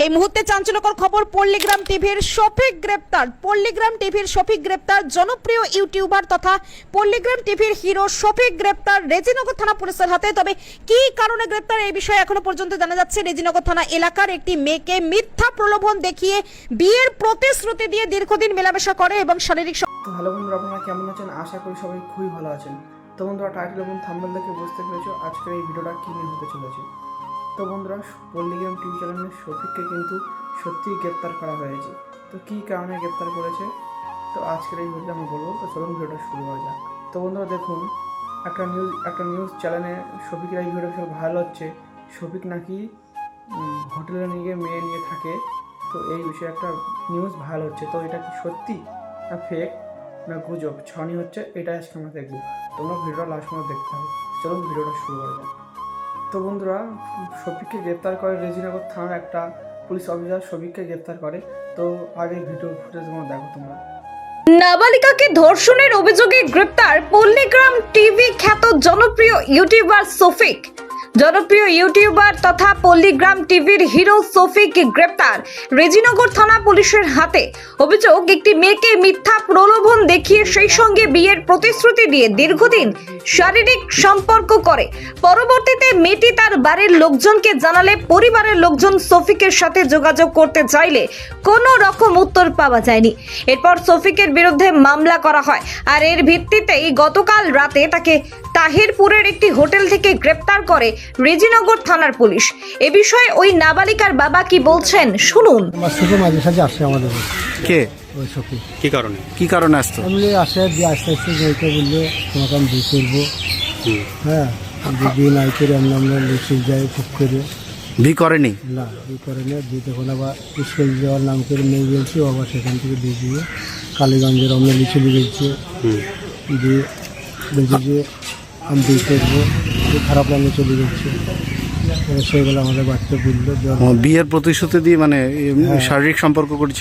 এই মুহূর্তে চাঞ্চল্যকর খবর, পল্লীগ্রাম টিভির শফিক গ্রেপ্তার। পল্লীগ্রাম টিভির শফিক গ্রেপ্তার, জনপ্রিয় ইউটিউবার তথা পল্লীগ্রাম টিভির হিরো শফিক গ্রেপ্তার রেজিনগর থানা পুলিশের হাতে। তবে কি কারণে গ্রেপ্তার এই বিষয়ে এখনও পর্যন্ত জানা যাচ্ছে। রেজিনগর থানা এলাকার একটি মেয়েকে মিথ্যা প্রলোভন দেখিয়ে বিয়ের প্রতিশ্রুতি দিয়ে দীর্ঘদিন মেলামেশা করে এবং শারীরিক হ্যালো বন্ধুরা, আপনারা কেমন আছেন? আশা করি সবাই খুবই ভালো আছেন। তো বন্ধুরা টাইটেল এবং থাম্বেল দেখে বুঝতে পেরেছ আজকের এই ভিডিওটা কী নিয়ে হতে চলেছে। তো বন্ধুরা পল্লীগ্রাম টিভি চ্যানেলের শফিককে কিন্তু সত্যিই গ্রেপ্তার করা হয়েছে। তো কী কারণে গ্রেপ্তার করেছে? তো আজকের এই ভিডিওটা আমি বলব। তো চলুন ভিডিওটা শুরু করা যাক। তো বন্ধুরা, দেখুন, একটা নিউজ একটা নিউজ চ্যানেলে শফিকের এই ভিডিও সব ভালো হচ্ছে। শফিক নাকি হোটেলে নিয়ে গিয়ে মেয়ে নিয়ে থাকে। তো এই বিষয়ে একটা নিউজ ভালো হচ্ছে। তো এটা কি সত্যি না ফেক না গুজব? ছনি হচ্ছে, এটা আজকে আমরা দেখব। তোমরা ভিডিওটা লাস্ট পর্যন্ত দেখতে হবে চলুন ভিডিওটা শুরু করা যাক। তো বন্ধুরা, শফিককে গ্রেপ্তার করে রেজিনগর থানার একটা পুলিশ অফিসার শফিককে গ্রেপ্তার করে। তো আগে ভিডিও ফুটেজ দেখো তোমরা। নাবালিকাকে ধর্ষণের অভিযোগে গ্রেপ্তার পল্লীগ্রাম টিভি খ্যাত জনপ্রিয় ইউটিউবার সফিক জনপ্রিয় ইউটিউবার তথা পল্লীগ্রাম টিভির হিরো সফিক গ্রেপ্তার। রেজিনগর থানা পুলিশের হাতে। অভিযোগ, একটি মেয়েকে মিথ্যা প্রলোভন দেখিয়ে সেই সঙ্গে বিয়ের প্রতিশ্রুতি দিয়ে দীর্ঘদিন শারীরিক সম্পর্ক করে। পরবর্তীতে মেয়েটি তার বাড়ির লোকজনকে জানালে পরিবারের লোকজন সফিকের সাথে যোগাযোগ করতে চাইলে কোনো রকম উত্তর পাওয়া যায়নি। এরপর সফিকের বিরুদ্ধে মামলা করা হয়। আর এর ভিত্তিতেই গতকাল রাতে তাকে তাহিরপুরের একটি হোটেল থেকে গ্রেপ্তার করে রেজিনগর থানার পুলিশ। এ বিষয়ে ওই নাবালিকার বাবা কি বলছেন শুনুন। আমার ছোটো মাঝে আসে আমাদের কে? ওই সখী। কি কারণে? কি কারণে আসতো? আসে দিয়ে আস্তে আস্তে যেতে বললে তোমাকে আমি বিয়ে করব। হুম। হ্যাঁ যদি বিয়ে নাই করে আমরা আমরা লিখে যাই খুব করে। বি করেনি? না তখন আবার স্কুল যাওয়ার নাম করে ও আবার সেখান থেকে দিয়ে দিয়ে কালীগঞ্জের আমরা লিখে গেছে। হুম। দিয়ে বলছে যে আমি বিষ দেখব খারাপ লাগে চলে যাচ্ছে। সেগুলো আমাদের বাড়িতে বলল বিয়ের প্রতিশ্রুতি দিয়ে মানে শারীরিক সম্পর্ক করেছিল?